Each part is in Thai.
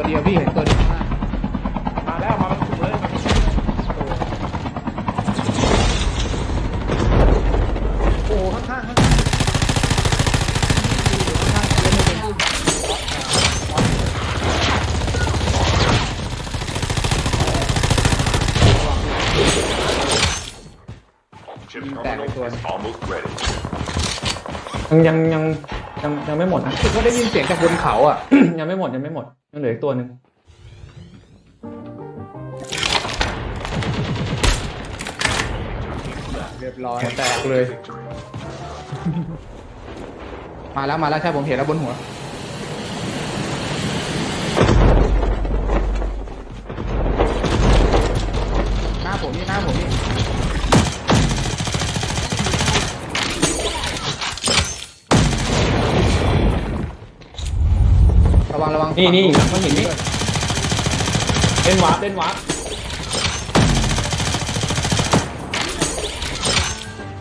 ตัวเดียวพี่เห็นตัวเดียวข้างหน้ามาแล้วมาเป็นกลุ่มเลยมาเป็นกลุ่มโอ้ข้างข้างข้างข้างอยู่ข้างๆเล่นไม่เป็น Chip Mm, terminal back one. is almost ready. ยังยังยังยังยังไม่หมดนะรู้สึกว่าได้ยินเสียงจากบนเขาอะ ยังไม่หมดยังไม่หมด ยังเหลืออีกตัวหนึ่งเรียบร้อย แตกเลย Victory. มาแล้วมาแล้วใช่ผมเห็นแล้วบนหัว วังระวังนี่นี่ฝั่งมันเห็นนี่เล่นวาร์ปเล่นวาร์ป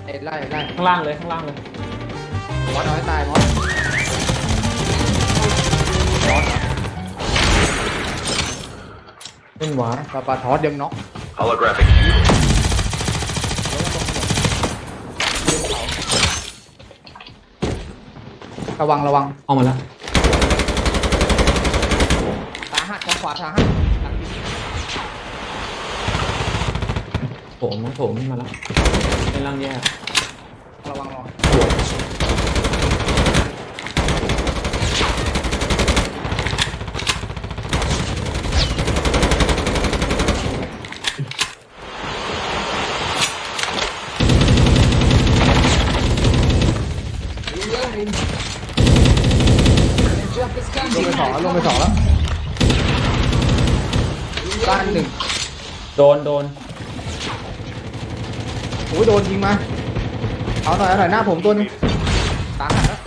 เอ็ดไล่ไล่ข้างล่างเลยข้างล่างเลยมอสเอาให้ตายมอสมอสเหรอเล่นวาร์ปปลาปลาทอสยังน็อก Holographic view. ระวังระวัง เอามาแล้ว สาหัสทาง ขวาสาหัสหลังยิงโถมโถมมาแล้วเล่นล่างแยกระวังระวังลงไปสองแล้วลงไปสองแล้ว บ้านหนึ่งโดนโดนโอ้ยโดนยิงมา เอาหน่อยเอาหน่อยหน้าผมตัวหนึงตาหักแล้ว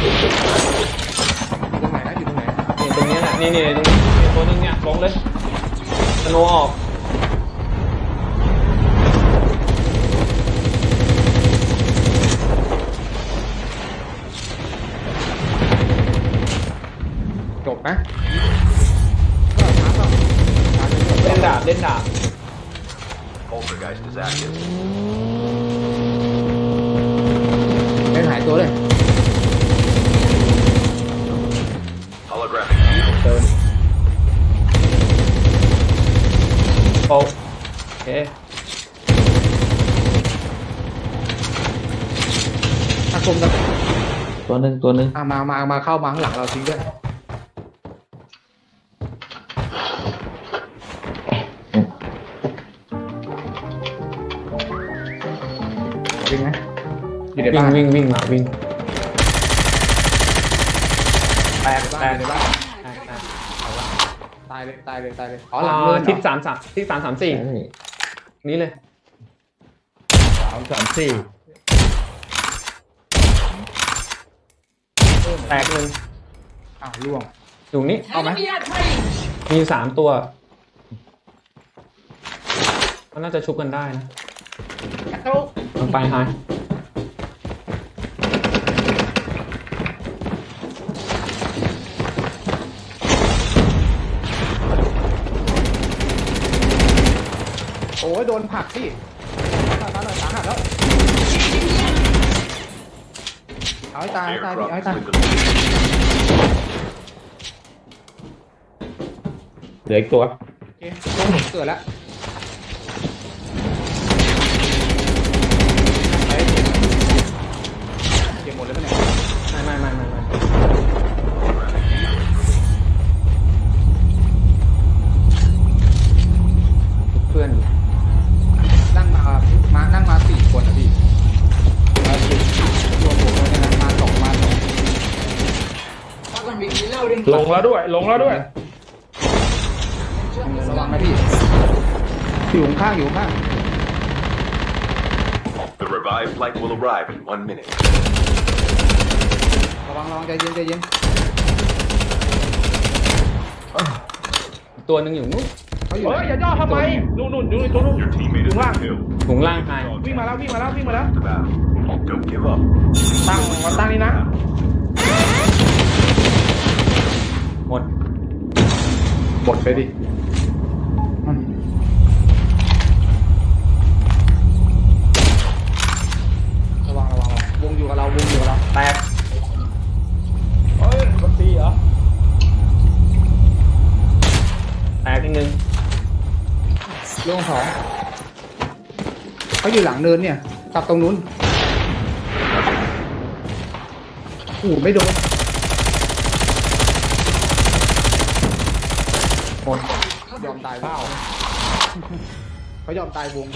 อยู่ตรงไหนนะอยู่ตรงไหน นี่ตรงนี้แหละนี่นี่ตรงนี้นี่ตัวหนึงเนี่ยลงเลยสโนว์ออก จบนะก็ช้าต่อช้าจนจบ เล่นดาบเล่นดาบ Poltergeist is active. เล่นหายตัวเลย Holographic view. เดินโอเคถ้ากลมกันตัวหนึ่งตัวหนึ่งอะมามามาเข้ามาข้างหลังเราทิ้งด้วย วิ่งไหมอยู่ในวิ่บ้างนวิ่งวิ่งมาวิ่งแตกแตกในบ้านแตกแตกตายเลยตายเลยตายเลยอ๋อหลังอ่าเนินเหรอทิศสามสามทิศสามสามสี่นี้เลยสามสามสี่แตกหนึ่งอ้าวล่วงอยู่นี้เอาไหม Enemy at range. มีสามตัว มันน่าจะชุบกันได้นะ มันไปหายโอ้ยโดนผลักพี่ตายตายหน่อยสาหัสแล้ว เอาให้ตายเอาให้ตายพี่ Airdrop เอาให้ is ตาย with the location. เหลืออีกตัวโอเคตัวผมเกิดแล้ว นั่งมาสี่คนนะพี่มาสี่รวมผมด้วยนะมาสองมาสอง Wagon ring reloading. ลงแล้วด้วย ลงแล้วด้วย ระวังนะพี่ อยู่ข้างๆอยู่ข้าง The revived flight will arrive in one minute. ระวังระวังใจเย็นใจเย็นตัวหนึ่งอยู่นู้น เขาอยู่เฮ้ยอย่าย่อทำไมนู่นนู่นอยู่ในตัวนู่น Your teammate is Đúng been không? killed. ถุงล่างหาย วิ่งมาแล้ววิ่งมาแล้ววิ่งมาแล้ว The battle. Don't give up. ตั้งมาตั้งนี่นะ หมดบดไปดิ วงสองเขาอยู่หลังเนินเนี่ยกลับตรงนู้นโอ้โหไม่โดนหมดยอมตายเปล่าเขายอมตายวง